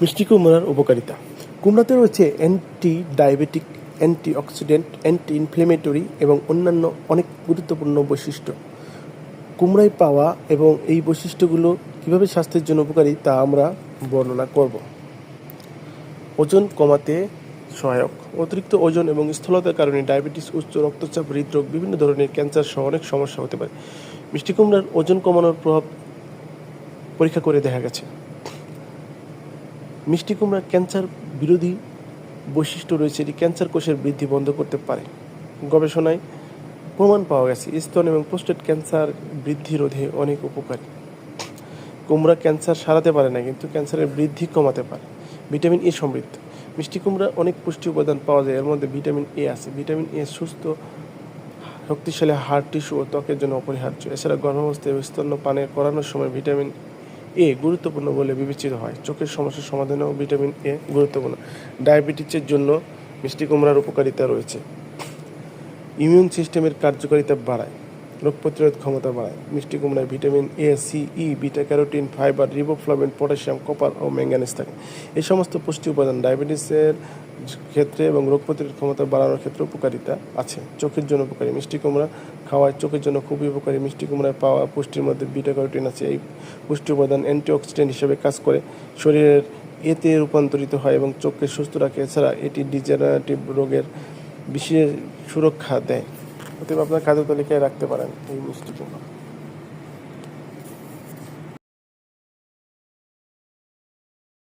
মিষ্টি কুমড়ার উপকারিতা। কুমড়াতে রয়েছে anti diabetic antioxidant anti inflammatory এবং অন্যান্য অনেক গুরুত্বপূর্ণ বৈশিষ্ট্য। কুমড়ায় পাওয়া এবং এই বৈশিষ্ট্যগুলো কীভাবে স্বাস্থ্যের জন্য উপকারী তা আমরা বর্ণনা করব। ওজন কমাতে সহায়ক। অতিরিক্ত ওজন এবং স্থূলতার কারণে ডায়াবেটিস, উচ্চ রক্তচাপ, হৃদরোগ, বিভিন্ন ধরনের ক্যান্সার সহ অনেক সমস্যা হতে পারে। মিষ্টি কুমড়ার ওজন কমানোর প্রভাব পরীক্ষা করে দেখা গেছে। মিষ্টি কুমড়া ক্যান্সার বিরোধী বৈশিষ্ট্য রয়েছে, এটি ক্যান্সার কোষের বৃদ্ধি বন্ধ করতে পারে। গবেষণায় প্রমাণ পাওয়া গেছে, স্তন এবং প্রোস্টেট ক্যান্সার বৃদ্ধি রোধে অনেক উপকারী। কুমড়া ক্যান্সার সারাতে পারে না, কিন্তু ক্যান্সারের বৃদ্ধি কমাতে পারে। ভিটামিন এ সমৃদ্ধ। মিষ্টি কুমড়া অনেক পুষ্টি উপাদান পাওয়া যায়, এর মধ্যে ভিটামিন এ আছে। ভিটামিন এ সুস্থ, শক্তিশালী হাড়, টিস্যু ও ত্বকের জন্য অপরিহার্য। এছাড়া গর্ভাবস্থায় ও স্তন্যপানে করানোর সময় ভিটামিন এ গুরুত্বপূর্ণ বলে বিবেচিত হয়। চোখের সমস্যার সমাধানেও ভিটামিন এ গুরুত্বপূর্ণ। ডায়াবেটিসের জন্য মিষ্টি কুমড়ার উপকারিতা রয়েছে। ইমিউন সিস্টেমের কার্যকারিতা বাড়ায়। রোগ প্রতিরোধ ক্ষমতা বাড়ায়। মিষ্টি কুমড়ায় vitamin A C E beta carotene, fibre, riboflavin, potassium, copper O manganese থাকে। এই সমস্ত পুষ্টি উপাদান ডায়াবেটিসের ক্ষেত্রে এবং রোগ প্রতিরোধ ক্ষমতা বাড়ানোর ক্ষেত্রে উপকারিতা আছে। চোখের জন্য উপকারী মিষ্টি কুমড়া খাওয়ায় চোখের জন্য খুবই উপকারী মিষ্টি কুমড়ায় পাওয়া পুষ্টির মধ্যে বিটা ক্যারোটিন আছে। এই পুষ্টি উপাদান অ্যান্টিঅক্সিডেন্ট হিসেবে কাজ করে। শরীরের এতে রূপান্তরিত হয় এবং চোখকে সুস্থ রাখে। এছাড়া এটি ডিজেনারেটিভ রোগের বিশেষ সুরক্ষা দেয়। অতএব আপনার খাদ্য তালিকায় রাখতে পারেন এই মিষ্টিগুলো।